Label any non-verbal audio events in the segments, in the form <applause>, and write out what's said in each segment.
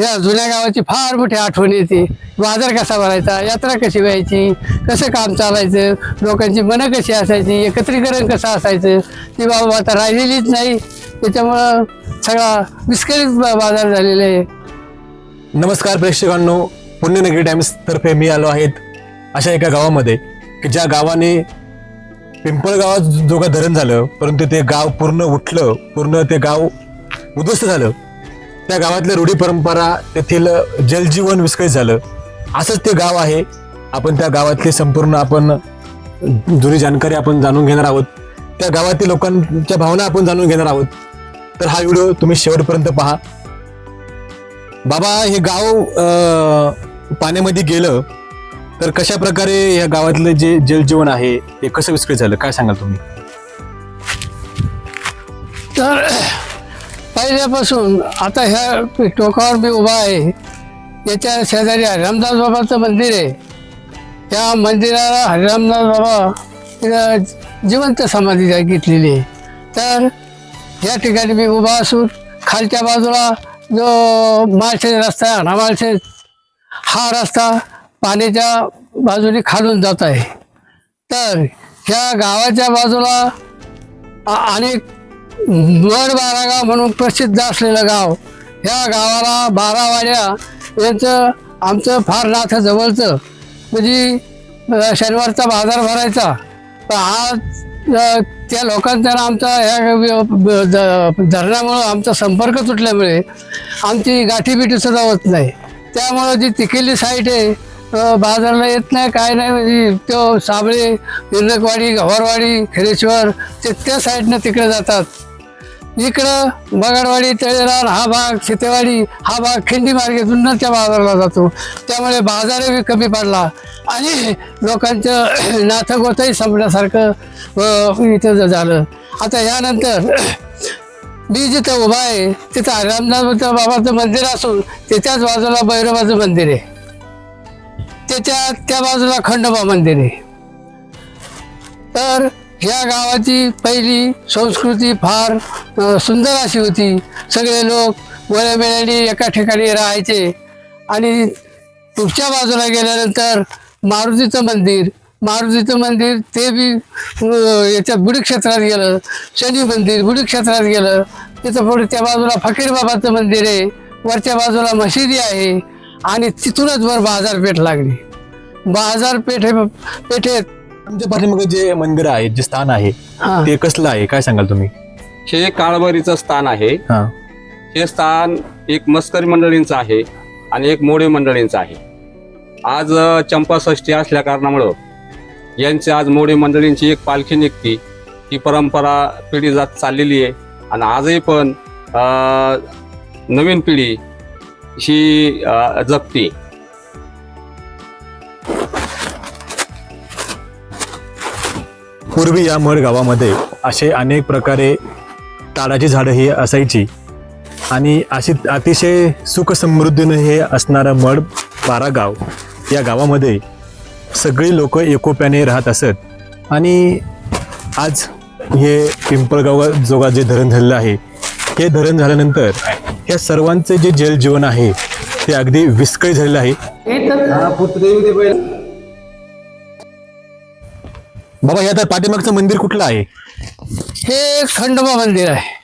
या जुन्या गावाची फार मोठी आठवण येते. बाजार कसा भरायचा यात्रा कशी व्हायची कसं काम चालायचं लोकांची मनं कशी असायची एकत्रीकरण कसं असायचं ती बाबा आता राहिलेलीच नाही. त्याच्यामुळं सगळा विस्कळीत बाजार झालेला आहे. नमस्कार प्रेक्षकांनो पुण्यनगरी टाइम्स तर्फे मी आलो आहेत अशा एका गावामध्ये की ज्या गावाने पिंपळगावात जोगा धरण झालं परंतु ते गाव पूर्ण उठलं पूर्ण ते गाव उद्ध्वस्त झालं. त्या गावातल्या रूढी परंपरा तेथील जलजीवन विस्कळीत झालं. असंच ते गाव आहे. आपण त्या गावातली संपूर्ण आपण जुनी जानकारी आपण जाणून घेणार आहोत. त्या गावातील लोकांच्या भावना आपण जाणून घेणार आहोत. तर हा व्हिडिओ तुम्ही शेवटपर्यंत पहा. बाबा हे गाव अं, पाण्यामध्ये गेलं तर कशा प्रकारे या गावातलं जे जलजीवन आहे हे कसं विस्कळीत झालं? काय सांगाल तुम्ही? तर पहिल्यापासून आता ह्या टोकावर मी उभा आहे. याच्या शेजारी हरिरामदास बाबाचं मंदिर आहे. त्या मंदिराला हरिरामदास बाबा जिवंत समाधी घेतलेली आहे. तर या ठिकाणी मी उभा असून खालच्या बाजूला जो माळशेज रस्ता आहे हा हा रस्ता पाण्याच्या बाजूने खालून जात आहे. तर ह्या गावाच्या बाजूला अनेक मड बारागाव म्हणून प्रसिद्ध असलेलं गाव. ह्या गावाला बारावाड्या यांचं आमचं फार नाथं जवळचं. म्हणजे शनिवारचा बाजार भरायचा. तर आज त्या लोकांचा आमचा ह्या धरणामुळं आमचा संपर्क तुटल्यामुळे आमची गाठीबिठी सुद्धा होत नाही. त्यामुळं जी तिकेली साईट आहे बाजारला येत नाही काय नाही म्हणजे तो साबळे हिरकवाडी गव्हारवाडी खेडेश्वर ते त्या साईडनं तिकडे जातात. इकडं बगाडवाडी तळेरान हा भाग शेतेवाडी हा भाग खिंडी मार्गेतून त्या बाजारला जातो. त्यामुळे बाजारही कमी पडला. आणि लोकांचं <clears throat> नाथगोतही संपण्यासारखं इथं झालं. आता यानंतर <clears throat> मी जिथं उभा आहे तिथं हरिरामदास बाबाचं मंदिर असून त्याच्याच बाजूला भैरवाचं मंदिर आहे. त्याच्या त्या बाजूला खंडोबा मंदिर आहे. तर ह्या गावाची पहिली संस्कृती फार अ, सुंदर अशी होती. सगळे लोक वळ्यामेळ्याने एका ठिकाणी राहायचे. आणि पुढच्या बाजूला गेल्यानंतर मारुतीचं मंदिर. मारुतीचं मंदिर ते बी अ, याच्या बुडी क्षेत्रात गेलं. शनी मंदिर बुडी क्षेत्रात गेलं. तिथं पुढे त्या बाजूला फकीर बाबाचं मंदिर आहे. वरच्या बाजूला मशिदी आहे. आणि तिथूनच वर बाजारपेठ लागली. बाजारपेठे पेठेत तुमच्या पाठीमागे जे मंदिर आहे जे स्थान आहे हा. ते कसलं आहे? काय सांगाल तुम्ही? हे काळभरीचं स्थान आहे. हा. हे स्थान एक मस्करी मंडळींचं आहे आणि एक मोडे मंडळींचं आहे. आज अ, चंपाषष्ठी असल्या कारणामुळं यांची आज मोडे मंडळींची एक पालखी निघती. ही परंपरा पिढी जात चाललेली आहे. आणि आजही पण अ, नवीन पिढी ही जगते पूर्वी या मड गावामध्ये असे अनेक प्रकारे ताडाची झाडं ही असायची. आणि अशी अतिशय सुखसमृद्धीनं हे असणारं मड बारा गाव या गावामध्ये सगळी लोक एकोप्याने राहत असत. आणि आज हे पिंपळगाव जोगा जे धरण झालेलं आहे. हे धरण झाल्यानंतर या सर्वांचे जे जलजीवन आहे ते अगदी विस्कळीत झालेलं आहे. बाबा या तर पाठीमागचं मंदिर कुठलं आहे? हे खंडोबा मंदिर आहे.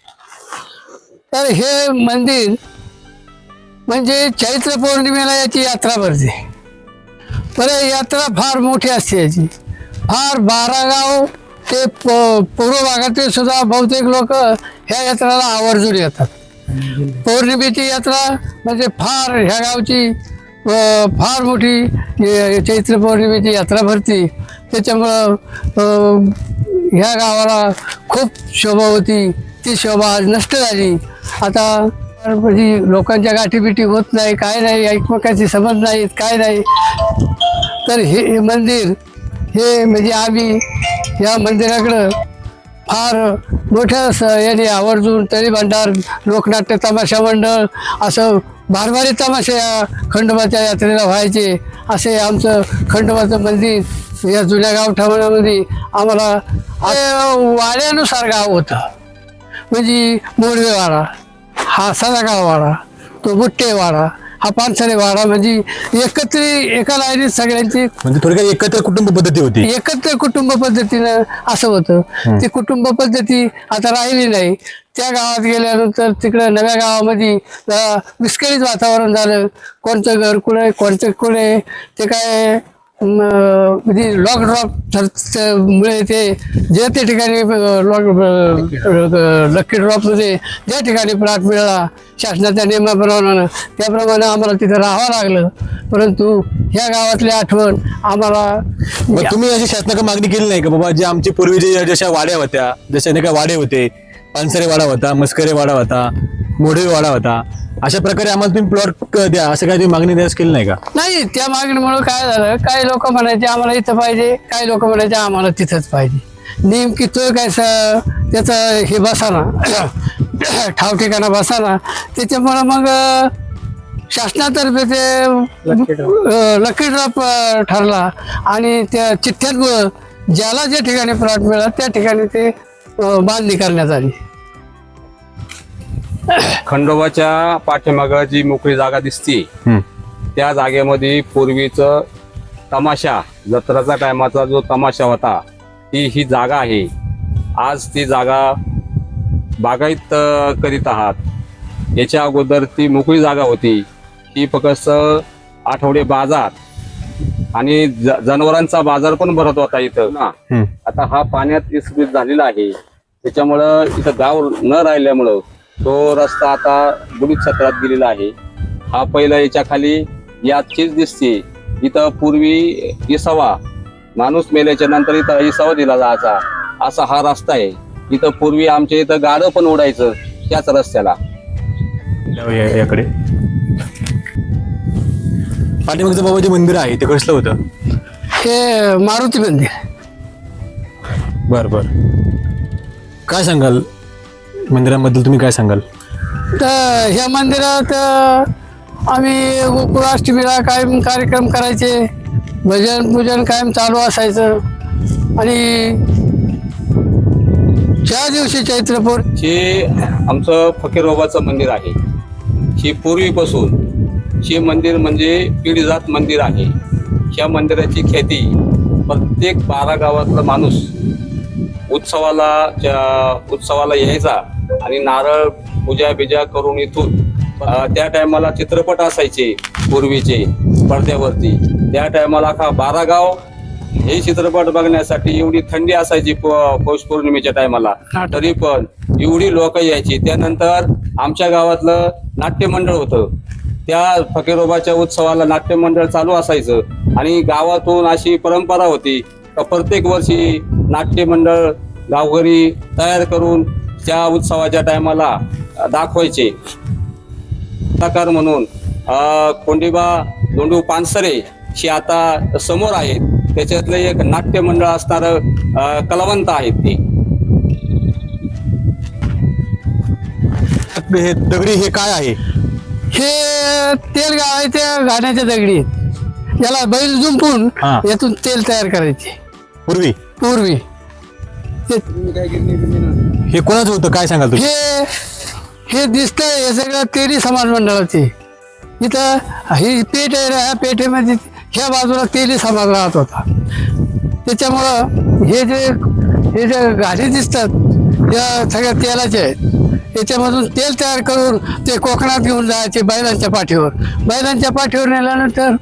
तर हे मंदिर म्हणजे चैत्र पौर्णिमेला याची यात्रा भरते. बरं यात्रा फार मोठी असते याची. फार बारा गाव ते प पूर्व भागातील सुद्धा बहुतेक लोक ह्या यात्रेला आवर्जून येतात. पौर्णिमेची यात्रा म्हणजे फार ह्या गावची फार मोठी चैत्र पौर्णिमेची यात्रा भरती. त्याच्यामुळं ह्या गावाला खूप शोभा होती. ती शोभा आज नष्ट झाली. आता म्हणजे लोकांच्या गाठीबिटी होत नाही काय नाही एकमेकाची समज नाहीत काय नाही. तर हे हे मंदिर हे म्हणजे आम्ही या मंदिराकडं फार मोठ्या स याने आवर्जून तरी भांडार लोकनाट्य तमाशा मंडळ असं भारभारी तमाशे या खंडोबाच्या यात्रेला व्हायचे असे आमचं खंडोबाचं मंदिर या जुन्या गावठाणामध्ये आम्हाला वाड्यानुसार गाव होतं. म्हणजे मोडवेवाडा हा सदागाववाडा तो बुट्टे वाडा हा पानसरे वाडा. म्हणजे एकत्र एका लाईनीत सगळ्यांची म्हणजे थोडक्यात एकत्र कुटुंब पद्धती होती. एकत्र कुटुंब पद्धतीनं असं होतं. ती कुटुंब पद्धती आता राहिली नाही. त्या गावात गेल्यानंतर तिकडं नव्या गावामध्ये विस्कळीत वातावरण झालं. कोणतं घर कुठे कोणतं कुठे ते काय म्हणजे लॉक ड्रॉप मुळे ते जे ते ठिकाणी लॉक डक्के ड्रॉप होते ज्या ठिकाणी प्लॉट मिळाला शासनाच्या नियमाप्रमाणे त्याप्रमाणे आम्हाला तिथं राहावं लागलं. परंतु ह्या गावातली आठवण आम्हाला तुम्ही अशी शासनाकडे मागणी केली नाही का? बाबा जे आमची पूर्वीचे जशा वाड्या होत्या जशा नाही का वाडे होते पानसरे वाडा होता मस्करे वाडा होता मोढे वाडा होता. अशा प्रकारे आम्हाला तुम्ही प्लॉट द्या असं काही तुम्ही मागणी द्यास केली नाही का? नाही त्या मागणीमुळे काय झालं? काही लोक म्हणायचे आम्हाला इथं पाहिजे. काही लोक म्हणायचे आम्हाला तिथंच पाहिजे. नेमकी तो काय स- त्याचं हे बसाना <coughs> ठाव ठिकाणा बसाना त्याच्यामुळं मग शासनातर्फे ते लकी ड्रॉप ठरला. आणि त्या चिठ्ठ्यांमुळं ज्याला जे ठिकाणी प्लॉट मिळाला त्या ठिकाणी ते बांधणी करण्यात आली. खंडोबाच्या पाठीमागं जी मोकळी जागा दिसते. त्या जागेमध्ये पूर्वीचं तमाशा जत्राचा टायमाचा जो तमाशा होता ती ही जागा आहे. आज ती जागा बागायत करीत आहात. याच्या अगोदर ती मोकळी जागा होती. ती फक्त आठवडे बाजार आणि जनावरांचा बाजार पण भरत होता इथं. ना. आता हा पाण्यात विस्कळीत झालेला आहे. त्याच्यामुळं इथं गाव न राहिल्यामुळं तो रस्ता आता बुडीत क्षेत्रात गेलेला आहे. हा पहिला याच्या खाली याचीच दिसते. इथं पूर्वी इसावा माणूस मेल्याच्या नंतर इथं इसावा दिला जायचा. असा हा रस्ता आहे. इथं पूर्वी आमच्या इथं गाडं पण उडायचं त्याच रस्त्याला. याकडे. पाठीमागचं बाबाजी मंदिर आहे ते कसलं होतं? हे मारुती मंदिर. बर बर. काय सांगाल? मंदिराबद्दल तुम्ही काय सांगाल? तर ह्या मंदिरात अ, आम्ही गोकुळाष्टमीला कायम कार्यक्रम करायचे. भजन पूजन कायम चालू असायचं. आणि ज्या दिवशी चैत्रपूर हे आमचं फकीरोबाचं मंदिर आहे हे पूर्वीपासून हे मंदिर म्हणजे पिढीजात मंदिर आहे. ह्या मंदिराची ख्याती प्रत्येक बारा गावातला माणूस उत्सवाला ज्या- उत्सवाला यायचा आणि नारळ पूजा बिजा करून इथून त्या टायमाला चित्रपट असायचे पूर्वीचे पडद्यावरती. त्या टायमाला का बारा गाव हे चित्रपट बघण्यासाठी एवढी थंडी असायची पौष पौर्णिमेच्या टायमाला. तरी पण एवढी लोक यायची. त्यानंतर आमच्या गावातलं नाट्यमंडळ होतं. त्या फकीरोबाच्या उत्सवाला नाट्यमंडळ चालू असायचं. आणि गावातून अशी परंपरा होती का प्रत्येक वर्षी नाट्यमंडळ गावघरी तयार करून त्या उत्सवाच्या टायमाला दाखवायचे. कलाकार म्हणून अ, कोंडीबा दोंडू पानसरे हे आता समोर आहेत. त्याच्यातलं एक नाट्य मंडळ असणार कलावंत आहेत ते. हे दगडी हे काय आहे? हे तेल त्या गाण्याच्या दगडी आहेत. याला बैल जुंपून हा. यातून तेल तयार करायचे. पूर्वी? पूर्वी. ते हे कोणाचं होतं? काय सांगाल तुम्ही? हे हे दिसतंय हे सगळं तेली समाज मंडळाचे. इथं ही पेठ आहे ना ह्या पेठेमध्ये ह्या बाजूला तेली समाज राहत होता. त्याच्यामुळं हे जे हे जे गाडी दिसतात या सगळ्या तेलाचे आहेत. याच्यामधून तेल तयार करून ते कोकणात घेऊन जायचे बैलांच्या पाठीवर. बैलांच्या पाठीवर नेल्यानंतर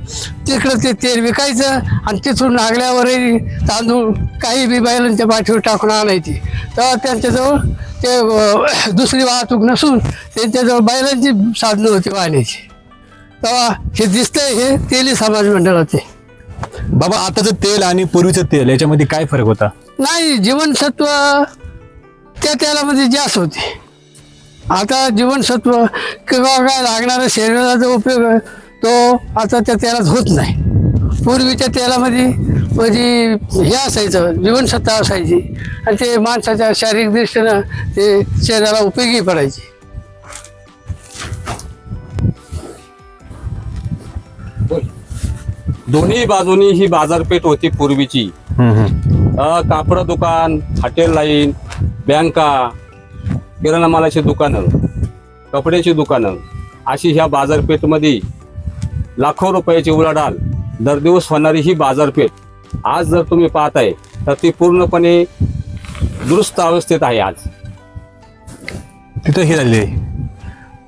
तिकडं ते तेल विकायचं आणि तिथून नागल्यावरही तांदूळ काही बी बैलांच्या पाठीवर टाकून आणायची. तेव्हा त्यांच्याजवळ ते दुसरी वाहतूक नसून त्यांच्याजवळ बैलांची साधनं होती वाहण्याची. तेव्हा हे दिसतंय हे तेली समाज मंडळाचे. बाबा आताचं तेल आणि पूर्वीचं तेल याच्यामध्ये काय फरक होता? नाही जीवनसत्व त्या तेलामध्ये जास्त होते. आता जीवनसत्व किंवा काय लागणारा शरीराचा उपयोग आहे, तो आता त्या तेलात होत नाही. पूर्वीच्या तेलामध्ये म्हणजे हे असायचं जीवनसत्व असायची. आणि ते माणसाच्या शारीरिक दृष्टीनं ते शरीराला उपयोगी पडायचे. दोन्ही बाजूनी ही बाजारपेठ होती पूर्वीची. कापड दुकान हॉटेल लाईन बँका किराणा मालाची दुकानं कपड्याची दुकानं अशी ह्या बाजारपेठमध्ये लाखो रुपयाची उलाढाल दर दिवस होणारी ही बाजारपेठ आज जर तुम्ही पाहताय तर ती पूर्णपणे दुरुस्त अवस्थेत आहे आज. तिथं हे झाले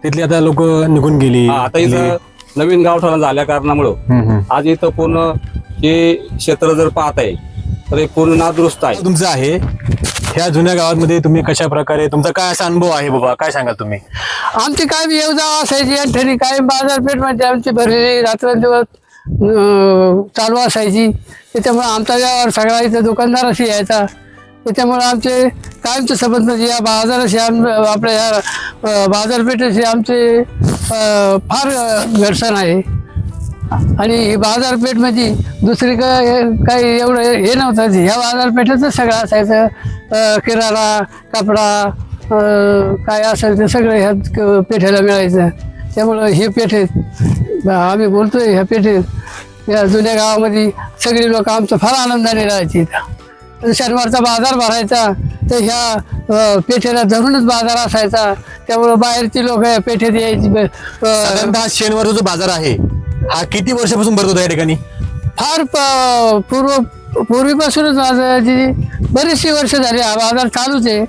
तिथली आता लोक निघून गेली. आता इथं नवीन गावठाणा झाल्या कारणामुळं. आज इथं पूर्ण हे क्षेत्र जर पाहताय तर हे पूर्ण नादुरुस्त आहे. तुमचं आहे. ह्या जुन्या गावामध्ये तुम्ही कशा प्रकारे तुमचा काय असा अनुभव आहे बाबा? काय सांगा तुम्ही? आमची काय येवजा येऊ असायची आणि ठरी काय बाजारपेठ म्हणजे आमची भरलेली रात्रंदिवस चालू असायची. त्याच्यामुळे आमचा व्यवहार सगळा इथं दुकानदाराशी यायचा. त्याच्यामुळे आमचे कायमचे संबंध जे या बाजाराशी आम आपल्या या बाजारपेठेशी आमचे फार अं, घर्षण आहे. आणि ही बाजारपेठ म्हणजे दुसरी काय काही एवढं हे नव्हतं. ह्या बाजारपेठेतच सगळं असायचं. किराणा कपडा काय असेल ते सगळं ह्या क- पेठेला मिळायचं. त्यामुळं हे पेठेत आम्ही बोलतोय ह्या पेठेत या जुन्या गावामध्ये सगळी लोक आमचं फार आनंदाने राहायची इथं. शनिवारचा बाजार भरायचा तर ह्या पेठेला धरूनच बाजार असायचा. त्यामुळं बाहेरची लोक पेठेत यायची. शनिवारचा जो बाजार आहे हा किती वर्षापासून भरत होता या ठिकाणी? फार प- पूर्व पूर्वीपासूनच बाजाराची बरीचशी वर्ष झाली. हा बाजार चालूच आहे.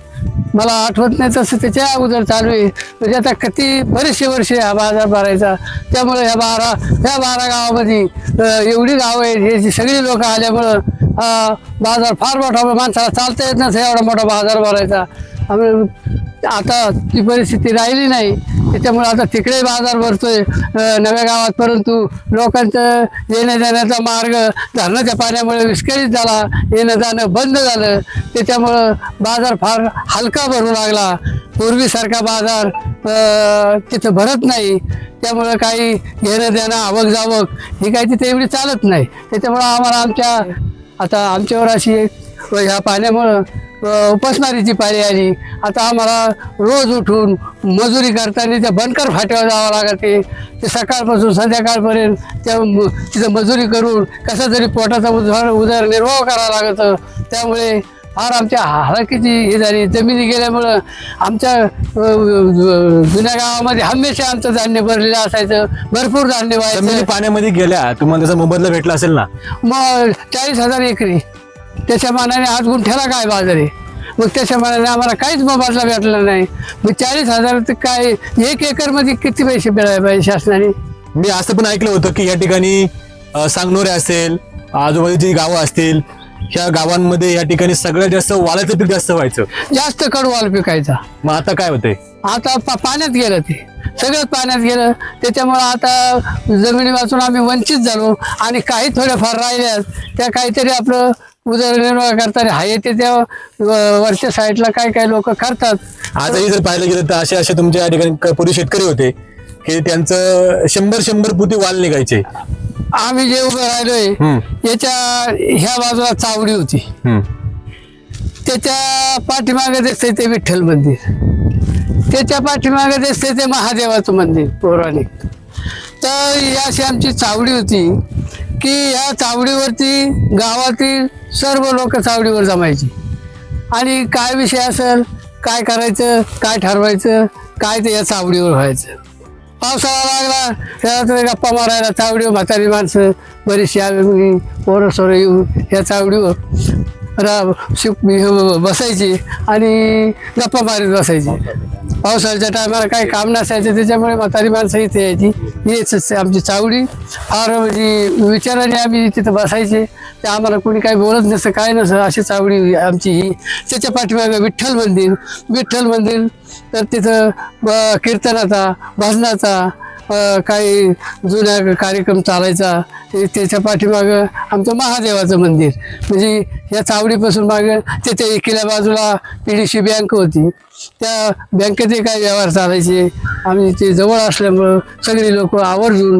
मला आठवत नाही तसं त्याच्या अगोदर चालू आहे. म्हणजे आता किती बरेचसे वर्ष हा बाजार भरायचा. त्यामुळे ह्या बारा ह्या बारा गावामध्ये अं, एवढी गावं आहेत. हे जी सगळी लोक आल्यामुळं हा बाजार फार मोठा माणसाला चालता येत नसे एवढा मोठा बाजार भरायचा. आता ती परिस्थिती राहिली नाही. त्याच्यामुळे आता तिकडे बाजार भरतोय नव्या गावात. परंतु लोकांचं येण्या जाण्याचा मार्ग धरणाच्या पाण्यामुळे विस्कळीत झाला येणं जाणं बंद झालं. त्याच्यामुळं बाजार फार हलका भरू लागला. पूर्वीसारखा बाजार तिथं भरत नाही. त्यामुळं काही घेणं देणं आवक जावक ही काही तिथे एवढी चालत नाही. त्याच्यामुळं आम्हाला आमच्या आता आमच्यावर अशी एक ह्या पाण्यामुळं अ, उपासमारीची पाळी आली. आता आम्हाला रोज उठून मजुरी करताना त्या बनकर फाट्यावर जावं लागते. ते सकाळपासून संध्याकाळपर्यंत त्या तिथं मजुरी करून कसा तरी पोटाचा उदर उदरनिर्वाह करावा लागतं. त्यामुळे फार आमच्या हालाकीची हे झाली. जमिनी गेल्यामुळं आमच्या जुन्या गावामध्ये हमेशा आमचं धान्य भरलेलं असायचं. भरपूर धान्य जमिनी व्हायचं पाण्यामध्ये गेल्या. तुम्हाला त्याचा मोबदला भेटला असेल ना? मग चाळीस हजार एकरी. त्याच्या मानाने आज गुंठ्याला काय बाजार? आहे मग त्याच्या मानाने आम्हाला काहीच मोबदला भेटला नाही. मग चाळीस हजार ते काय एक एकरमध्ये किती पैसे मिळाले पाहिजे शासनाने? मी असं पण ऐकलं होतं की या ठिकाणी सांगनोरे असेल आजूबाजूची गावं असतील ह्या गावांमध्ये या ठिकाणी सगळ्यात जास्त वालाचं पीक जास्त व्हायचं. जास्त कडवाल पिकायचा. मग आता काय होतंय? आता पा पाण्यात गेलं ते. सगळं पाण्यात गेलं. त्याच्यामुळं आता जमिनी वाचून आम्ही वंचित झालो. आणि काही थोड्याफार राहिल्यात. त्या काहीतरी आपलं उदरनिर्वाह करताना हाय ते त्या वरच्या साईडला काय काय लोक करतात. आजही जर पाहिलं गेलं तर असे असे तुमच्या या ठिकाणी क- पूर्वी शेतकरी होते. की त्यांचं शंभर शंभर पुती वाल निघायचे. आम्ही जे उभं राहिलोय हम्म. याच्या ह्या बाजूला चावडी होती. हम्म. त्याच्या पाठीमागे दिसतंय ते विठ्ठल मंदिर. त्याच्या पाठीमागे दिसतंय ते महादेवाचं मंदिर पौराणिक. तर ही अशी आमची चावडी होती. की या चावडीवरती गावातील सर्व लोक चावडीवर जमायची. आणि काय विषय असेल काय करायचं काय ठरवायचं काय ते या चावडीवर व्हायचं. पावसाळा लागला त्याला गप्पा मारायला चावडीवर म्हातारी माणसं बरीचशी आम्ही पोरं सोरं येऊन या चावडीवर रा बसायची आणि गप्पा मारीत बसायची. पावसाळ्याच्या टायमाला काही काम नसायचं त्याच्यामुळे म्हातारी माणसं इथे यायची. हेच आमची चावडी. फार म्हणजे विचाराने आम्ही तिथं बसायचे. ते आम्हाला कोणी काही बोलत नसतं काय नसतं अशी चावडी आमची ही. त्याच्या पाठीमागे विठ्ठल मंदिर. विठ्ठल मंदिर तर तिथं ब- कीर्तनाचा भजनाचा काही जुन्या कार्यक्रम चालायचा त्याच्या पाठीमागं आमचं महादेवाचं मंदिर. म्हणजे या चावडीपासून मागं तिथे किल्ल्या बाजूला पी डी सी बँक होती. त्या बँकेचे काही व्यवहार चालायचे? आम्ही ते जवळ असल्यामुळं सगळी लोक आवर्जून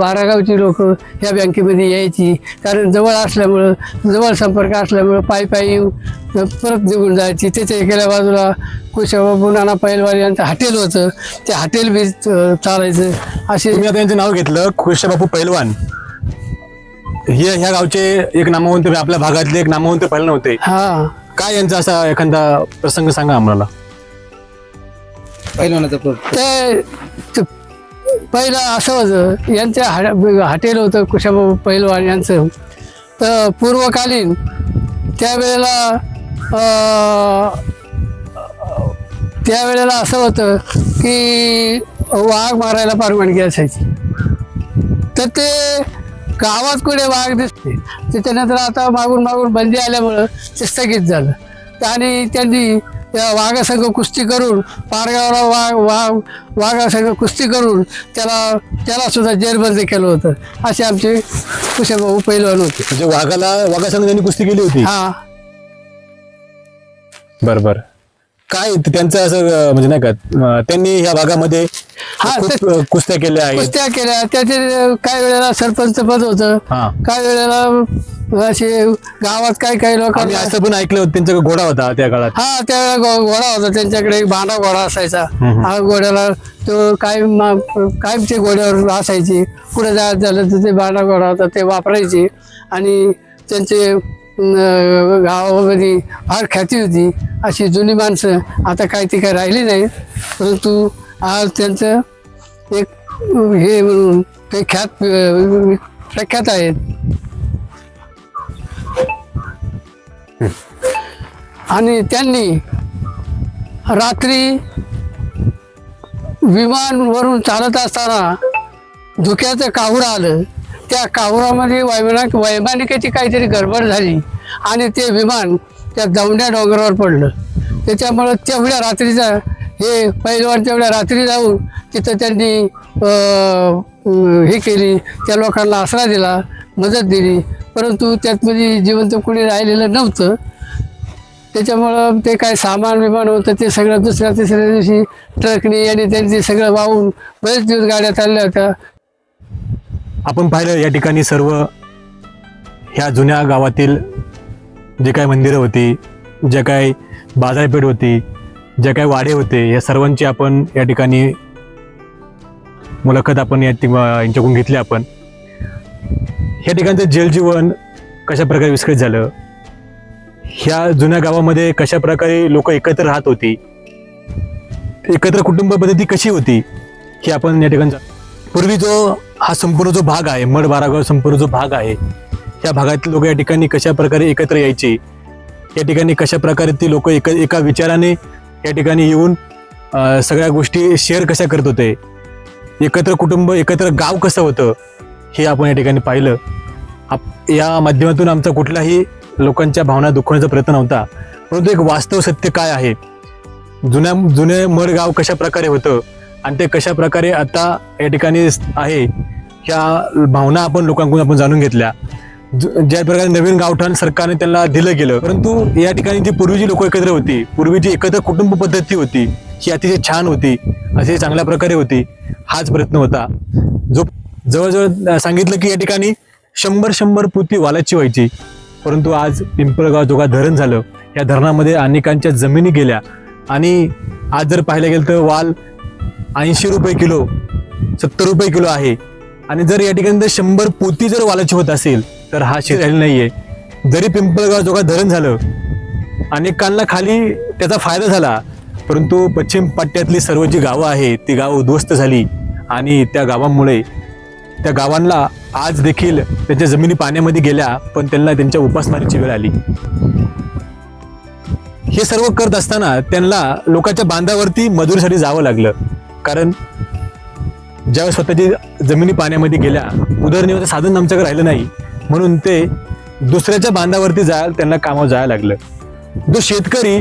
बारागावची लोक ह्या बँकेमध्ये यायची. कारण जवळ असल्यामुळं जवळ संपर्क असल्यामुळं पायी पायी येऊन परत निघून जायची. त्याच्या एकेल्या बाजूला कुशाबाबू नाना पैलवार यांचं हॉटेल होतं. ते हॉटेल बी चालायचं. असे तुम्ही आता यांचं नाव घेतलं खुशाबापू पैलवान. हे ह्या गावचे एक नामवंत आपल्या भागातले एक नामवंत पैलवान होते. हा. काय यांचा असा एखादा प्रसंग सांगा आम्हाला? पहिलवानाचा ते ते पहिलं असं होतं यांचं हा हॉटेल होतं कुशाभाऊ पैलवान यांचं. तर पूर्वकालीन त्यावेळेला अं, त्यावेळेला असं होतं की वाघ मारायला परवानगी असायची. तर ते गावात कुठे वाघ दिसते? त्याच्यानंतर आता मागून मागून बंदी आल्यामुळं ते स्थगित झालं. आणि त्यांनी त्या वाघासंग कुस्ती करून पारगावला वाघ वाघ वाघासंग कुस्ती करून त्याला त्याला सुद्धा जेरबंद केलं होतं. असे आमचे कुशाभाऊ पैलवान होते. म्हणजे वाघाला वाघासंग त्यांनी कुस्ती केली होती? हा. बरं बरं. काय त्यांचं असं म्हणजे नाही का त्यांनी ह्या भागामध्ये हा, कुस्त्या केल्या आहेत. कुस्त्या केल्या. त्याचे काही वेळेला सरपंच पद होतं. हा. काही वेळेला असे गावात काही काही आम्ही लोकांना असं पण ऐकलं होतं त्यांचा घोडा होता त्या काळात. हा त्यावेळेला घो- घोडा होता. त्यांच्याकडे एक भांडा घोडा असायचा. हम्म. हा घोड्याला तो काय कायम ते घोड्यावर असायचे. कुठे जायचं झालं तर ते भांडा घोडा होता ते वापरायचे. आणि त्यांचे अं, गावामध्ये फार ख्याती होती. अशी जुनी माणसं आता काय ती काय राहिली नाही परंतु आज त्यांचं एक हे म्हणून ते ख्यात प्रख्यात आहेत. आणि त्यांनी रात्री विमानवरून चालत असताना धुक्याचं काहूर आलं. त्या काहुरामध्ये वैमानिक वैमानिकाची काहीतरी गडबड झाली आणि ते विमान त्या दौंड्या डोंगरावर पडलं. त्याच्यामुळं तेवढ्या रात्रीचा हे पहिलवान तेवढ्या रात्री जाऊन तिथं त्यांनी हे केली त्या लोकांना आसरा दिला मदत दिली. परंतु त्यातमध्ये जिवंत कोणी राहिलेलं नव्हतं. त्याच्यामुळं ते काय सामान विमान होतं ते सगळं दुसऱ्या तिसऱ्या दिवशी ट्रकनी आणि त्यांनी सगळं वाहून बरेच दिवस गाड्या चालल्या होत्या. आपण पाहिलं या ठिकाणी सर्व ह्या जुन्या गावातील जे काही मंदिरं होती जे काही बाजारपेठ होती जे काही वाडे होते या सर्वांची आपण या ठिकाणी मुलाखत आपण या यांच्याकडून घेतली आपण. ह्या ठिकाणचं जलजीवन कशा प्रकारे विस्कळीत झालं? ह्या जुन्या गावामध्ये कशा प्रकारे लोक एकत्र राहत होती? एकत्र कुटुंब पद्धती कशी होती? की आपण या ठिकाणी पूर्वी जो हा संपूर्ण जो भाग आहे मड बारागाव संपूर्ण जो भाग आहे त्या भागातील लोक या ठिकाणी कशा प्रकारे एकत्र यायचे? या ठिकाणी कशा प्रकारे ती लोक एक एका विचाराने या ठिकाणी येऊन सगळ्या गोष्टी शेअर कशा करत होते? एकत्र कुटुंब एकत्र गाव कसं होतं? हे आपण या ठिकाणी पाहिलं. आप या माध्यमातून आमचा कुठलाही लोकांच्या भावना दुखवण्याचा प्रयत्न नव्हता. परंतु एक वास्तव सत्य काय आहे? जुन्या जुने मड गाव कशा प्रकारे होतं? आणि ते कशा प्रकारे आता या ठिकाणी आहे? ह्या भावना आपण लोकांकडून आपण जाणून घेतल्या. ज्या प्रकारे नवीन गावठाण सरकारने त्यांना दिलं गेलं परंतु या ठिकाणी जी पूर्वीची लोक एकत्र होती पूर्वीची एकत्र कुटुंब पद्धती होती ही अतिशय छान होती अतिशय चांगल्या प्रकारे होती हाच प्रयत्न होता. जो जवळजवळ सांगितलं की या ठिकाणी शंभर शंभर पुती वालाची व्हायची परंतु आज पिंपळगाव जोगा धरण झालं या धरणामध्ये अनेकांच्या जमिनी गेल्या आणि आज जर पाहायला गेलं तर वाल ऐंशी रुपये किलो सत्तर रुपये किलो आहे. आणि जर या ठिकाणी जर शंभर पोती जर वालाची होत असेल तर हा शेत राहिला नाहीये. जरी पिंपळगाव जोगा धरण झालं अनेकांना खाली त्याचा फायदा झाला परंतु पश्चिम पट्ट्यातली सर्व जी गावं आहेत ती गावं उद्ध्वस्त झाली. आणि त्या गावांमुळे त्या गावांना आज देखील त्यांच्या जमिनी पाण्यामध्ये गेल्या पण त्यांना त्यांच्या उपासमारीची वेळ आली. हे सर्व करत असताना त्यांना लोकांच्या बांधावरती मजुरीसाठी जावं लागलं. कारण ज्यावेळेस स्वतःची जमिनी पाण्यामध्ये गेल्या उदरनिर्वाहाचं साधन आमच्याकडे राहिलं नाही. म्हणून ते दुसऱ्याच्या बांधावरती जायला त्यांना कामावर जायला लागलं. जो शेतकरी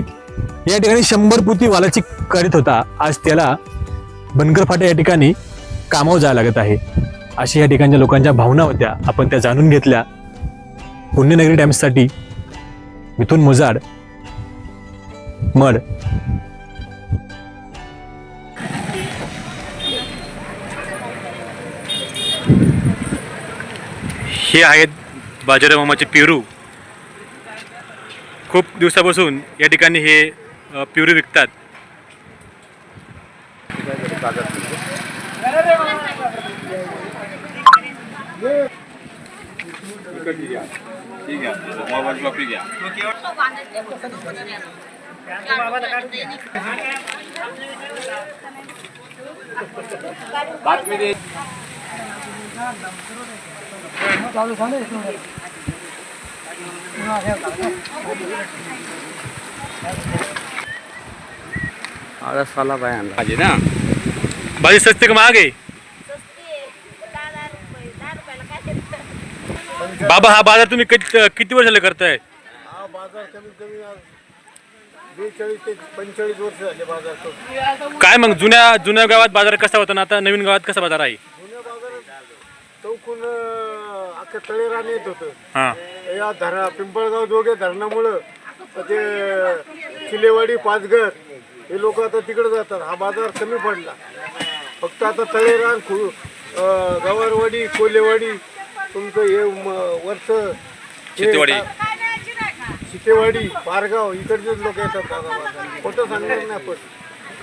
या ठिकाणी शंभर पुती वालाची करीत होता आज त्याला बनकर फाटा या ठिकाणी कामावर जायला लागत आहे. अशी या ठिकाणच्या लोकांच्या भावना होत्या आपण त्या जाणून घेतल्या. पुण्यनगरी टाइम्ससाठी मिथून मुजाड मड. हे आहेत बाजीराव मामाचे पेरू. खूप दिवसापासून या ठिकाणी हे पेरू विकतात. बातमी घ्या बातमी दे साला बाय आणला. ना? भाजी सस्ते का महाग आहे बाबा हा बाजार तुम्ही किती किती वर्षाला करताय? हा बाजार कमीत कमी आज बेचाळीस ते पंचेचाळीस वर्ष झाले बाजार करून. काय मग जुन्या जुन्या गावात बाजार कसा होता ना आता? नवीन गावात कसा बाजार आहे? जुन्या बाजारात चौकून अं, अख्खं तळेरान येत होतं. हा. या धरणा पिंपळगाव जोगे धरणामुळं ते किलेवाडी पाचघर हे लोक आता तिकडे जातात. हा बाजार कमी पडला. फक्त आता तळेरान खु अं, गवारवाडी कोलेवाडी तुमचं हे म- वरच. शितेवाडी पारगाव इकडचेच लोक येतात दादा बाजार खोटं सांगणार नाही आपण.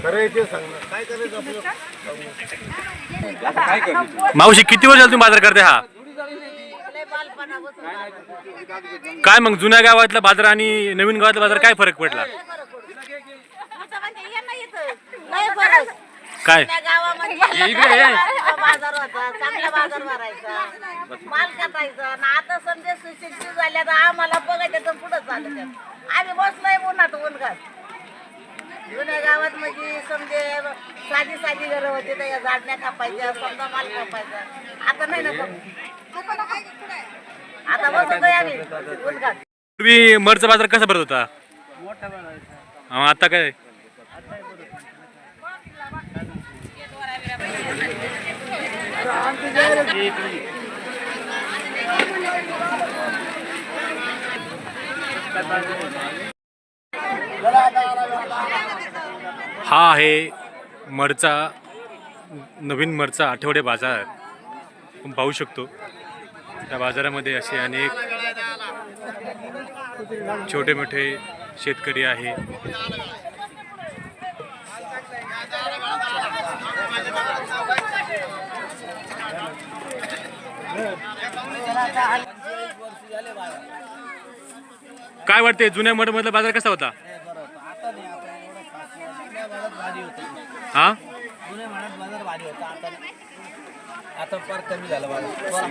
खरं आहे ते सांगणार. काय करायचं आपलं? काय करतो मावशी किती वर्षाला तुम्ही बाजार करताय हा? काय मग जुन्या गावातला बाजार आणि नवीन गावातला बाजार काय फरक पडला? काय? बाजार होता चांगला बाजार भरायचा माल काटायचा आणि आता समजा सुशिक्षित झाल्या तर आम्हाला बघायचं तर पुढं चालत आम्ही बसलोय उन्हात उन्हात जुन्या गावात म्हणजे समजे साधी साधी घरं होती तर या झाडण्या कापायच्या समजा माल कापायचा. आता नाही ना. आता बसतोय आम्ही. पूर्वी मरचा बाजार कसा भरत होता? हा, आता काय? हा आहे मरचा नवीन मरचा आठवडे बाजार. आपण पाहू शकतो. त्या बाजारामध्ये असे अनेक छोटे मोठे शेतकरी आहे. काय वाटते जुन्या मठ मधला बाजार कसा होता? हा? आता फार कमी झाला बाजार.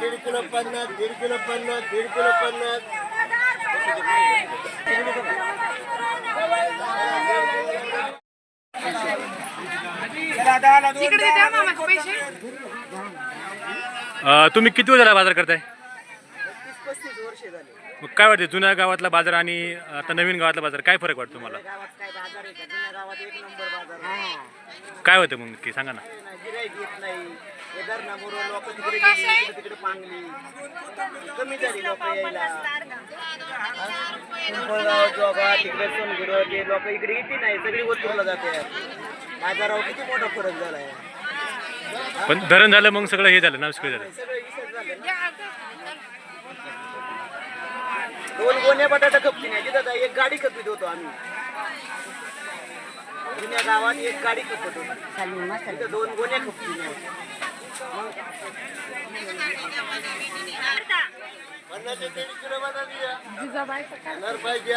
दीड किलो पन्नास दीड किलो पन्नास दीड किलो पन्नास अं, तुम्ही किती वेळा बाजार करताय? मग काय वाटते जुन्या गावातला बाजार आणि आता नवीन गावातला बाजार काय फरक वाटतो तुम्हाला? गावात काय बाजार आहे का जुन्या गावात एक नंबर बाजार काय होतं मग नक्की? सांगा ना. येत नाही हे धरणामुळं लोक तिकडे गेली इकडे तिकडे पांगली कमी झाली लोक यायला पिंपळगाव जोगा तिकडे ते लोक इकडे येते नाही सगळी वस्तूला जाते बाजारावर किती मोठा फरक झालाय पण धरण झालं मग सगळं हे झालं ना झालं. सगळं दोन गोण्या बटाटा खपती नाही? तिथं एक गाडी खपीत होतो आम्ही. जुन्या गावात एक गाडी खपत होती. तिथं दोन गोण्या खपती नाही. पाहिजे